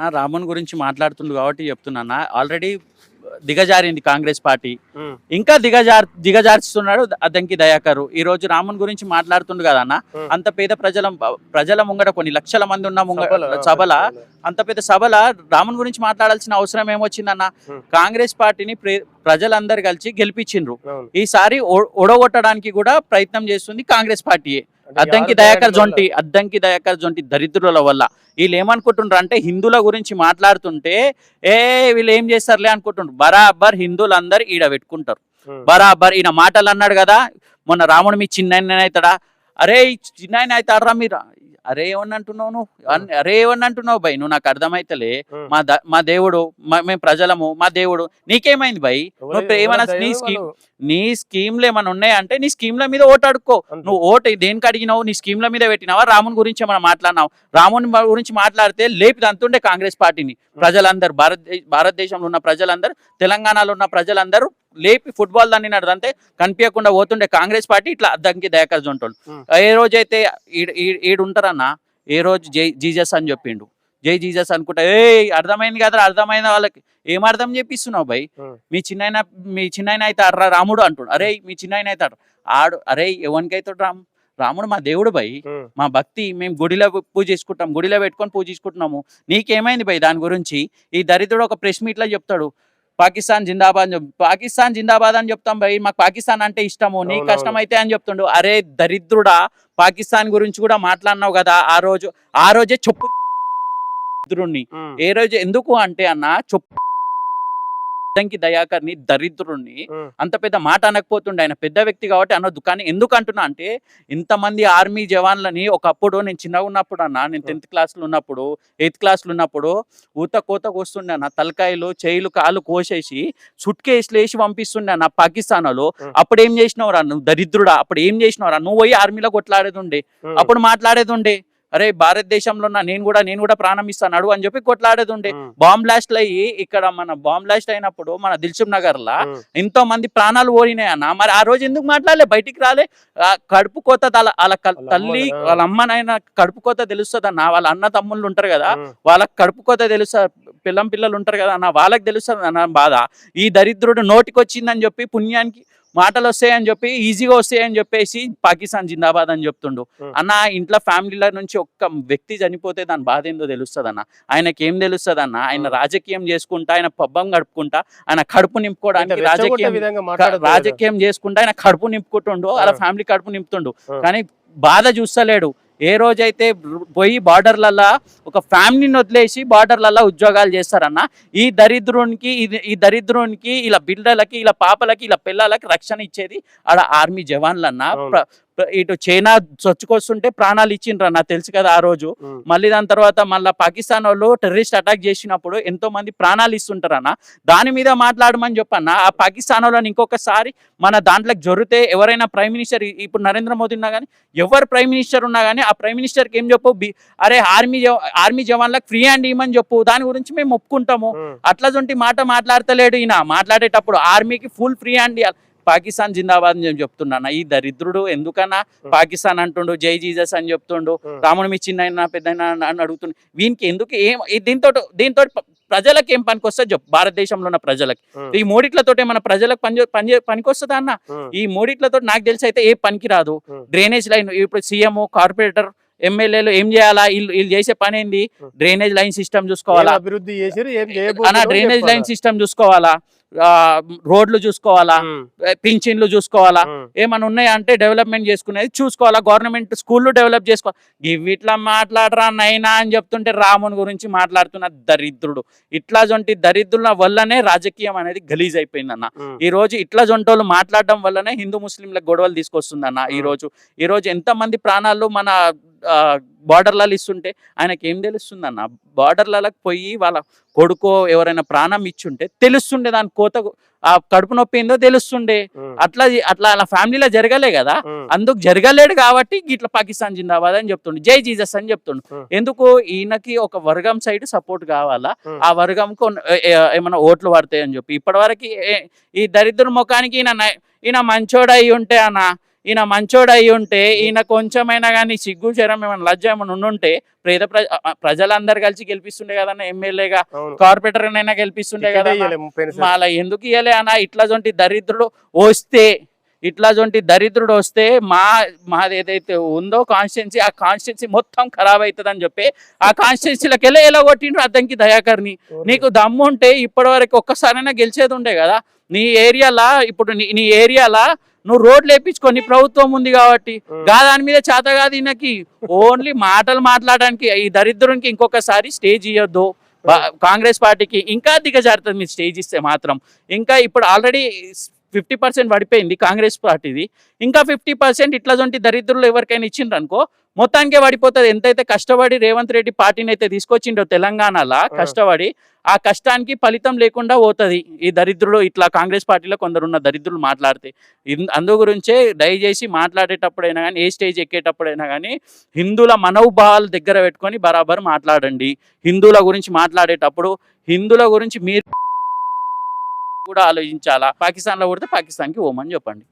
నా రాముని గురించి మాట్లాడుతుంది కాబట్టి చెప్తున్నా ఆల్రెడీ దిగజారింది కాంగ్రెస్ పార్టీ ఇంకా దిగజార్ దిగజార్చుతున్నాడు అద్దంకి దయాకరు ఈ రోజు రాముని గురించి మాట్లాడుతుండు కదా అన్న. అంత పేద ప్రజల ప్రజల ముంగట కొన్ని లక్షల మంది ఉన్న ముంగ సభల. అంత పెద్ద సభల రాముని గురించి మాట్లాడాల్సిన అవసరం ఏమొచ్చిందన్న. కాంగ్రెస్ పార్టీని ప్రే- ప్రజలందరూ కలిసి గెలిపించిండ్రు. ఈసారి ఓడగొట్టడానికి కూడా ప్రయత్నం చేస్తుంది కాంగ్రెస్ పార్టీయే అద్దంకి దయాకర్ జొంటి అద్దంకి దయాకర్ జొంటి దరిద్రుల వల్ల. వీళ్ళు ఏమనుకుంటుండ్రు అంటే హిందువుల గురించి మాట్లాడుతుంటే ఏ వీళ్ళు ఏం చేస్తారులే అనుకుంటుండ్రు. బరాబర్ హిందువులందరూ ఈడ పెట్టుకుంటారు. బరాబర్ ఈయన మాటలు అన్నాడు కదా మొన్న రాముడు మీ చిన్న అవుతాడా అరే చిన్న అవుతాడరా మీరు? అరే ఏమని అంటున్నావు నువ్వు? అరే ఏమని అంటున్నావు భయ్? నువ్వు నాకు అర్థమైతలే. మా మా దేవుడు మేము ప్రజలము మా దేవుడు. నీకేమైంది భయ్? నువ్వు ఏమైనా నీ స్కీమ్. నీ స్కీమ్లు ఏమైనా ఉన్నాయంటే నీ స్కీమ్ల మీద ఓటు అడుక్కో. నువ్వు ఓటు దేనికి అడిగినావు? నీ స్కీమ్ల మీద పెట్టినావా? రాముని గురించి ఏమైనా మాట్లాడినావు? రాముని గురించి మాట్లాడితే లేపి అంతుండే కాంగ్రెస్ పార్టీని. ప్రజలందరూ భారతదేశ భారతదేశంలో ఉన్న ప్రజలందరూ తెలంగాణలో ఉన్న ప్రజలందరూ లేపి ఫుట్బాల్ దాన్ని నడదంతే కనిపించకుండా పోతుండే కాంగ్రెస్ పార్టీ ఇట్లా అద్దంకి దయాకర్ జొంటోళ్ళు. ఉమ్. ఏ రోజైతే ఈడ- ఉంటారన్న ఏ రోజు జై జీజస్ అని చెప్పిండు. జై జీజస్ అనుకుంటా ఏ అర్థమైంది కదా అర్థమైన వాళ్ళకి. ఏం అర్థం చెప్పిస్తున్నావు భయ్. మీ చిన్నాయన మీ చిన్నాయన అయితే అర్రా రాముడు అంటుడు. అరే మీ చిన్నాయన అయితే. ఆడు అరే ఎవరికైతే రామ్ రాముడు మా దేవుడు భయ్. మా భక్తి మేము గుడిలో పూజ చేసుకుంటాం గుడిలో పెట్టుకొని పూజ చేసుకుంటున్నాము నీకేమైంది భయ్ దాని గురించి? ఈ దరిద్రుడు ఒక ప్రెస్ మీట్లో చెప్తాడు. పాకిస్తాన్ జిందాబాద్ పాకిస్తాన్ జిందాబాద్ అని చెప్తాం భయ్ మాకు పాకిస్తాన్ అంటే ఇష్టము. కష్టం అయితే అని చెప్తుండు అరే దరిద్రుడా పాకిస్తాన్ గురించి కూడా మాట్లాడినావు కదా ఆ రోజు ఆ రోజే చెప్పు దరిద్రుణ్ణి. ఏ రోజు ఎందుకు అంటే అన్న చెప్పు అద్దంకి దయాకర్ని దరిద్రుణ్ణి. అంత పెద్ద మాట అనకపోతుండే. ఆయన పెద్ద వ్యక్తి కాబట్టి అనొద్దు. కానీ ఎందుకు అంటున్నా అంటే ఇంతమంది ఆర్మీ జవాన్లని ఒకప్పుడు నేను చిన్నగా ఉన్నప్పుడు అన్న నేను టెన్త్ క్లాస్లో ఉన్నప్పుడు ఎయిత్ క్లాస్లో ఉన్నప్పుడు ఊత కోత కోస్తుండే అన్న తలకాయలు చేయిలు కాళ్ళు కోసేసి సుట్కేసులు వేసి పంపిస్తుండే అన్న పాకిస్తాన్ వాళ్ళు Hmm. అప్పుడు ఏం చేసినవరా? నువ్వు దరిద్రుడా? అప్పుడు ఏం చేసినవరా? నువ్వు పోయి ఆర్మీలో కొట్లాడేది ఉండే. అప్పుడు మాట్లాడేది ఉండే అరే భారతదేశంలో ఉన్న నేను కూడా నేను కూడా ప్రాణం ఇస్తాను అని చెప్పి కొట్లాడేది ఉండే. బాంబ్ బ్లాస్ట్లు అయ్యి ఇక్కడ మన బాంబ్ బ్లాస్ట్ అయినప్పుడు మన దిల్సుఖ్ నగర్ లా. ఎంతో మంది ప్రాణాలు పోయినాయి అన్న మరి ఆ రోజు ఎందుకు మాట్లాడలే? బయటికి రాలే. కడుపు కోత వాళ్ళ తల్లి వాళ్ళ అమ్మనైనా కడుపు కోత తెలుస్తుంది అన్న వాళ్ళ అన్న తమ్ముళ్ళు ఉంటారు కదా. వాళ్ళకి కడుపు కోత తెలుస్తుంది పిల్లం పిల్లలు ఉంటారు కదా అన్న. వాళ్ళకి తెలుస్తుంది అన్న బాధ. ఈ దరిద్రుడు నోటికి వచ్చిందని చెప్పి పుణ్యానికి మాటలు వస్తాయని చెప్పి ఈజీగా వస్తాయని చెప్పేసి పాకిస్తాన్ జిందాబాద్ అని చెప్తుండు. అన్న ఇంట్లో ఫ్యామిలీల నుంచి ఒక్క వ్యక్తి చనిపోతే దాని బాధ ఏందో తెలుస్తుంది అన్న ఆయనకి ఏం తెలుస్తుంది అన్న ఆయన. రాజకీయం చేసుకుంటా ఆయన పబ్బం గడుపుకుంటా ఆయన కడుపు నింపుకోవడానికి రాజకీయం. రాజకీయం చేసుకుంటా ఆయన కడుపు నింపుకుంటుండు ఆ. ఫ్యామిలీ కడుపు నింపుతుండు. కానీ బాధ చూస్తలేడు ఏ రోజైతే పోయి బార్డర్లల్లా ఒక ఫ్యామిలీని వదిలేసి బార్డర్లల్లా ఉద్యోగాలు చేస్తారన్న ఈ దరిద్రునికి ఈ దరిద్రునికి ఇలా బిడ్డలకి ఇలా పాపలకి ఇలా పిల్లలకి రక్షణ ఇచ్చేది ఆడ ఆర్మీ జవాన్లన్న ఇటు చైనా చొచ్చుకొస్తుంటే ప్రాణాలు ఇచ్చిండ్రు నాకు తెలుసు కదా ఆ రోజు. మళ్ళీ దాని తర్వాత మళ్ళీ పాకిస్తాన్ వాళ్ళు టెర్రరిస్ట్ అటాక్ చేసినప్పుడు ఎంతో మంది ప్రాణాలు ఇస్తుంటారన్న దాని మీద మాట్లాడమని చెప్పన్న ఆ పాకిస్తాన్ వాళ్ళని ఇంకొకసారి మన దాంట్లోకి జరిగితే ఎవరైనా ప్రైమ్ మినిస్టర్ ఇప్పుడు నరేంద్ర మోదీ ఉన్నా కానీ ఎవరు ప్రైమ్ మినిస్టర్ ఉన్నా కానీ ఆ ప్రైమ్ మినిస్టర్కి ఏం చెప్పు? బి- అరే ఆర్మీ ఆర్మీ జవాన్లకు ఫ్రీ హ్యాండ్ ఇవ్వమని చెప్పు దాని గురించి మేము ఒప్పుకుంటాము. అట్లాంటి మాట మాట్లాడతలేడు ఈయన. మాట్లాడేటప్పుడు ఆర్మీకి ఫుల్ ఫ్రీ హ్యాండ్ ఇవ్వాలి పాకిస్తాన్ జిందాబాద్ అని నేను చెప్తున్నాను ఈ దరిద్రుడు ఎందుకన్నా పాకిస్తాన్ అంటుండు జై జీసస్ అని చెప్తుండు. రాముడు మీ చిన్న పెద్ద అని అడుగుతుండు వీనికి ఎందుకు ఏం దీంతో దీంతో ప్రజలకు ఏం పనికి వస్తుంది చెప్పు భారతదేశంలో ఉన్న ప్రజలకి. ఈ మూడిట్లతో మన ప్రజలకు పని పని పనికి వస్తుందా అన్న. ఈ మూడిట్లతో నాకు తెలిసి అయితే ఏ పనికి రాదు. డ్రైనేజ్ లైన్ ఇప్పుడు సీఎం కార్పొరేటర్ ఎమ్మెల్యేలు ఏం చేయాలా వీళ్ళు వీళ్ళు చేసే పని ఏంది. డ్రైనేజ్ లైన్ సిస్టమ్ చూసుకోవాలా అభివృద్ధి అన్న డ్రైనేజ్. లైన్ సిస్టమ్ చూసుకోవాలా రోడ్లు చూసుకోవాలా. పింఛన్లు చూసుకోవాలా. ఏమైనా ఉన్నాయా అంటే డెవలప్మెంట్ చేసుకునేది చూసుకోవాలా గవర్నమెంట్ స్కూళ్ళు డెవలప్ చేసుకోవాలి ఇవి ఇట్లా మాట్లాడరా నైనా అని చెప్తుంటే రాముని గురించి మాట్లాడుతున్న దరిద్రుడు ఇట్లా జొంటి దరిద్రుల వల్లనే రాజకీయం అనేది గలీజ్ అయిపోయిందన్న ఉమ్. ఈ రోజు ఇట్లా జొంటోళ్ళు మాట్లాడడం వల్లనే హిందూ ముస్లింలకు గొడవలు తీసుకొస్తుందన్న ఈ. రోజు ఈ రోజు ఎంతమంది ప్రాణాలు మన బార్డర్లలో ఇస్తుంటే ఆయనకి ఏం తెలుస్తుందన్న బార్డర్లకు పోయి వాళ్ళ కొడుకో ఎవరైనా ప్రాణం ఇచ్చుంటే తెలుస్తుండే దాని కోత ఆ కడుపు నొప్పి ఏందో తెలుస్తుండే. అట్లా అట్లా అలా ఫ్యామిలీలో జరగలే కదా. అందుకు జరగలేడు కాబట్టి ఇట్లా పాకిస్తాన్ జిందాబాద్ అని చెప్తుండు జై జీసస్ అని చెప్తుండు. ఎందుకు ఈయనకి ఒక వర్గం సైడ్ సపోర్ట్ కావాలా. ఆ వర్గంకు ఏమైనా ఓట్లు పడతాయి అని చెప్పి ఇప్పటివరకు ఏ- ఈ దరిద్ర ముఖానికి ఈయన ఈయన మంచోడు అయి ఉంటే అన్న ఈయన మంచోడు అయి ఉంటే ఈయన కొంచెమైనా కానీ సిగ్గు చరం ఏమైనా లజ్జ ఏమైనా ఉండుంటే పేద ప్రజ ప్రజలందరూ కలిసి గెలిపిస్తుండే కదన్న ఎమ్మెల్యేగా కార్పొరేటర్ అయినా గెలిపిస్తుండే కదా. అలా ఎందుకు ఇయ్యలే అన్న? ఇట్లా జొంటి దరిద్రుడు వస్తే ఇట్లా జొంటి దరిద్రుడు వస్తే మా మాది ఏదైతే ఉందో కాన్స్టిట్యున్సీ ఆ కాన్స్టిట్యున్సీ మొత్తం ఖరాబ్ అవుతుంది అని చెప్పి ఆ కాన్స్టిట్యున్సీలోకి వెళ్ళి ఎలా కొట్టిండ్రు అద్దంకి దయాకర్ని నీకు దమ్ము ఉంటే ఇప్పటి వరకు ఒక్కసారైనా గెలిచేది ఉండే కదా. నీ ఏరియాలా ఇప్పుడు నీ ఏరియాలా నువ్వు రోడ్లు వేపించుకొని ప్రభుత్వం ఉంది కాబట్టి. గా దాని మీద చేత కాదు ఈయనకి. ఓన్లీ మాటలు మాట్లాడడానికి ఈ దరిద్రునికి ఇంకొకసారి స్టేజ్ ఇవ్వద్దు కాంగ్రెస్ పార్టీకి ఇంకా దిగజారుతుంది మీరు స్టేజ్ ఇస్తే మాత్రం. ఇంకా ఇప్పుడు ఆల్రెడీ ఫిఫ్టీ పర్సెంట్ పడిపోయింది కాంగ్రెస్ పార్టీది. ఇంకా ఫిఫ్టీ పర్సెంట్ ఇట్లా జొంటి దరిద్రులు ఎవరికైనా ఇచ్చిండ్రు అనుకో మొత్తానికే పడిపోతుంది. ఎంతైతే కష్టపడి రేవంత్ రెడ్డి పార్టీని అయితే తీసుకొచ్చిండో తెలంగాణలో కష్టపడి ఆ కష్టానికి ఫలితం లేకుండా పోతుంది. ఈ దరిద్రులు ఇట్లా కాంగ్రెస్ పార్టీలో కొందరు ఉన్న దరిద్రులు మాట్లాడితే. అందు గురించే దయచేసి మాట్లాడేటప్పుడైనా కానీ ఏ స్టేజ్ ఎక్కేటప్పుడైనా కానీ హిందువుల మనోభావాలు దగ్గర పెట్టుకొని బరాబర్ మాట్లాడండి. హిందువుల గురించి మాట్లాడేటప్పుడు హిందువుల గురించి మీరు కూడా ఆలోచించాలా? పాకిస్తాన్లో కొడితే పాకిస్తాన్కి ఓమని చెప్పండి.